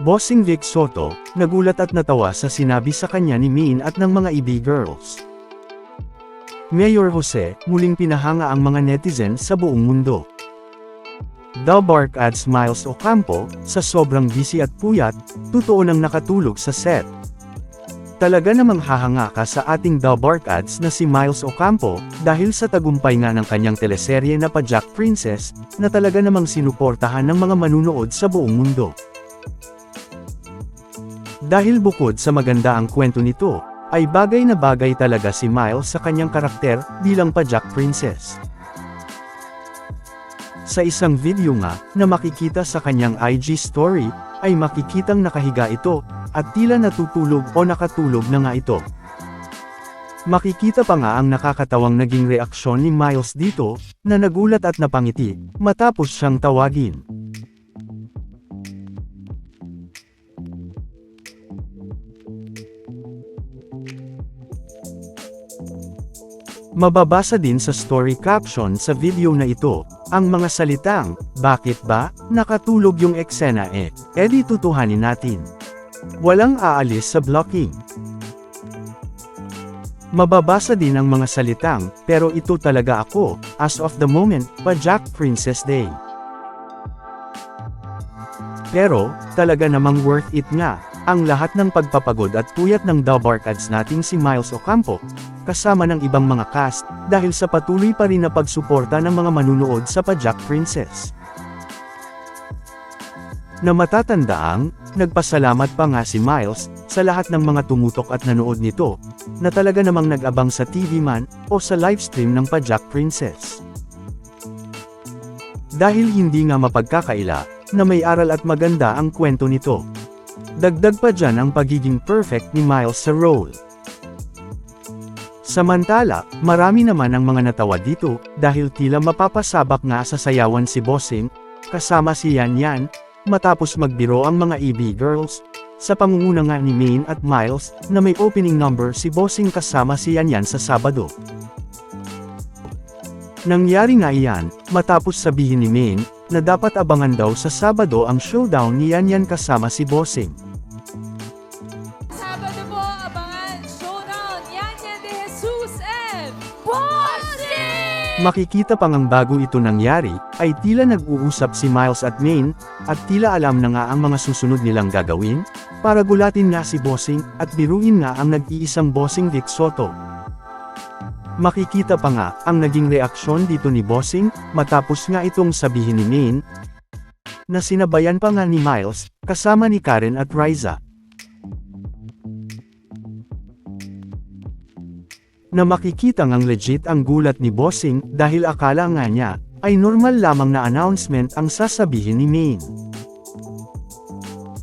Bossing Vic Soto, nagulat at natawa sa sinabi sa kanya ni Min at ng mga EB girls. Mayor Jose, muling pinahanga ang mga netizen sa buong mundo. The Bark adds Miles Ocampo, sa sobrang busy at puyat, totoo nang nakatulog sa set. Talaga namang hahanga ka sa ating The Bark ads na si Miles Ocampo, dahil sa tagumpay nga ng kanyang teleserye na pa Jack Princess, na talaga namang sinuportahan ng mga manunood sa buong mundo. Dahil bukod sa maganda ang kwento nito, ay bagay na bagay talaga si Miles sa kanyang karakter bilang pa Jack Princess. Sa isang video nga, na makikita sa kanyang IG story, ay makikitang nakahiga ito, at tila natutulog o nakatulog na nga ito. Makikita pa nga ang nakakatawang naging reaksyon ni Miles dito, na nagulat at napangiti, matapos siyang tawagin. Mababasa din sa story caption sa video na ito, ang mga salitang, bakit ba, nakatulog yung eksena eh, edi tutuhanin natin. Walang aalis sa blocking. Mababasa din ang mga salitang, pero ito talaga ako, as of the moment, pa Jack Princess Day. Pero, talaga namang worth it nga, ang lahat ng pagpapagod at puyat ng Dubark ads nating si Miles Ocampo, kasama ng ibang mga cast, dahil sa patuloy pa rin na pagsuporta ng mga manunood sa pa Jack Princess. Na matatandaang, nagpasalamat pa nga si Miles, sa lahat ng mga tumutok at nanood nito, na talaga namang nag-abang sa TV man, o sa livestream ng pa Jack Princess. Dahil hindi nga mapagkakaila, na may aral at maganda ang kwento nito. Dagdag pa dyan ang pagiging perfect ni Miles sa role. Samantala, marami naman ang mga natawa dito, dahil tila mapapasabak nga sa sayawan si Bossing, kasama si Yan Yan, matapos magbiro ang mga EB girls, sa pangunguna nga ni Maine at Miles, na may opening number si Bossing kasama si Yan Yan sa Sabado. Nangyari nga iyan, matapos sabihin ni Maine, na dapat abangan daw sa Sabado ang showdown ni Yan Yan kasama si Bossing. Makikita pang ang bago ito nangyari, ay tila nag-uusap si Miles at Maine, at tila alam na nga ang mga susunod nilang gagawin, para gulatin nga si Bossing, at biruin nga ang nag-iisang Bossing Vic Soto. Makikita pa nga, ang naging reaksyon dito ni Bossing, matapos nga itong sabihin ni Maine, na sinabayan pa nga ni Miles, kasama ni Karen at Riza. Na makikita ngang legit ang gulat ni Bossing dahil akala nga niya, ay normal lamang na announcement ang sasabihin ni Maine.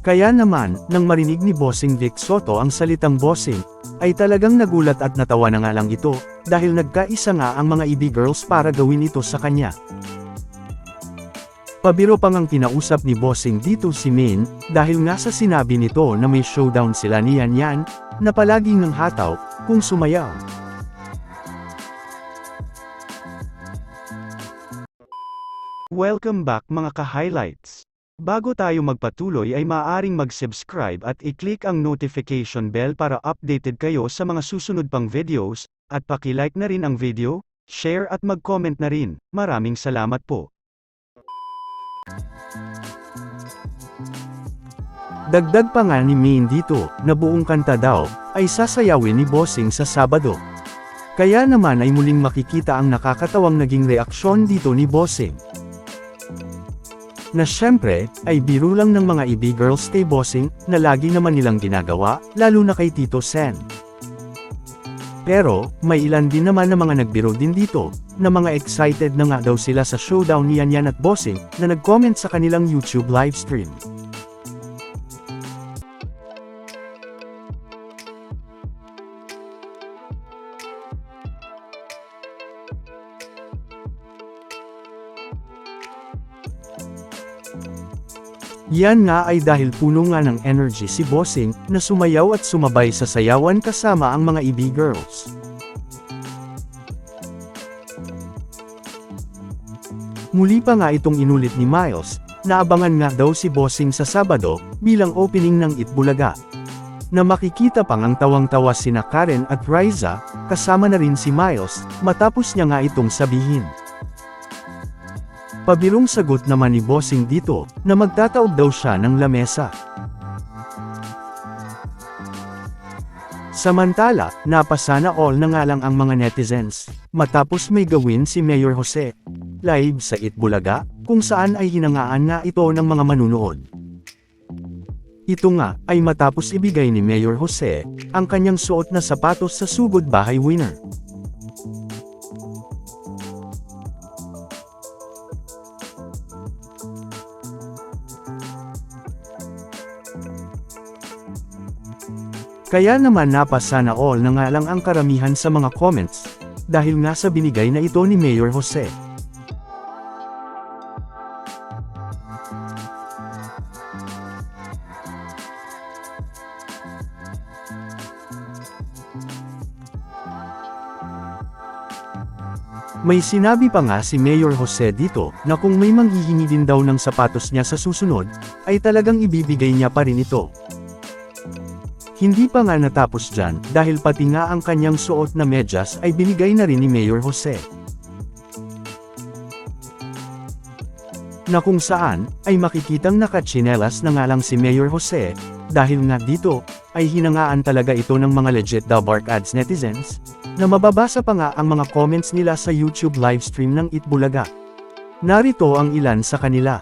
Kaya naman, nang marinig ni Bossing Vic Soto ang salitang Bossing, ay talagang nagulat at natawa na nga lang ito, dahil nagkaisa nga ang mga EB girls para gawin ito sa kanya. Pabiro pang ang kinausap ni Bossing dito si Maine, dahil nga sa sinabi nito na may showdown sila ni Yan Yan, na palaging ng hataw, kung sumayaw. Welcome back mga ka-highlights. Bago tayo magpatuloy ay maaaring mag-subscribe at i-click ang notification bell para updated kayo sa mga susunod pang videos, at paki-like na rin ang video, share at mag-comment na rin. Maraming salamat po. Dagdag pa nga ni Maine dito, na buong kanta daw, ay sasayawin ni Bossing sa Sabado. Kaya naman ay muling makikita ang nakakatawang naging reaksyon dito ni Bossing. Na syempre, ay biro lang ng mga EB girls kay Bossing, na lagi naman nilang ginagawa, lalo na kay Tito Sen. Pero, may ilan din naman na mga nagbiro din dito, na mga excited na nga daw sila sa showdown ni Yan Yan at Bossing, na nag-comment sa kanilang YouTube livestream. Yan nga ay dahil puno nga ng energy si Bossing, na sumayaw at sumabay sa sayawan kasama ang mga EB girls. Muli pa nga itong inulit ni Miles, naabangan nga daw si Bossing sa Sabado, bilang opening ng Itbulaga. Na makikita pang ang tawang-tawa sina Karen at Riza, kasama na rin si Miles, matapos niya nga itong sabihin. Pabirong sagot naman ni Bossing dito, na magtataob daw siya ng lamesa. Samantala, napasana all na nga lang ang mga netizens, matapos may gawin si Mayor Jose. Live sa Itbulaga, kung saan ay hinangaan nga ito ng mga manunood. Ito nga, ay matapos ibigay ni Mayor Jose, ang kanyang suot na sapatos sa sugod bahay winner. Kaya naman napasa na all na nga lang ang karamihan sa mga comments, dahil nga sa binigay na ito ni Mayor Jose. May sinabi pa nga si Mayor Jose dito, na kung may manghihingi din daw ng sapatos niya sa susunod, ay talagang ibibigay niya pa rin ito. Hindi pa nga natapos dyan, dahil pati nga ang kanyang suot na medyas ay binigay na rin ni Mayor Jose. Na kung saan, ay makikitang nakatsinelas na nga lang si Mayor Jose, dahil nga dito, ay hinangaan talaga ito ng mga legit The Bark Ads netizens, na mababasa pa nga ang mga comments nila sa YouTube livestream ng Itbulaga. Narito ang ilan sa kanila.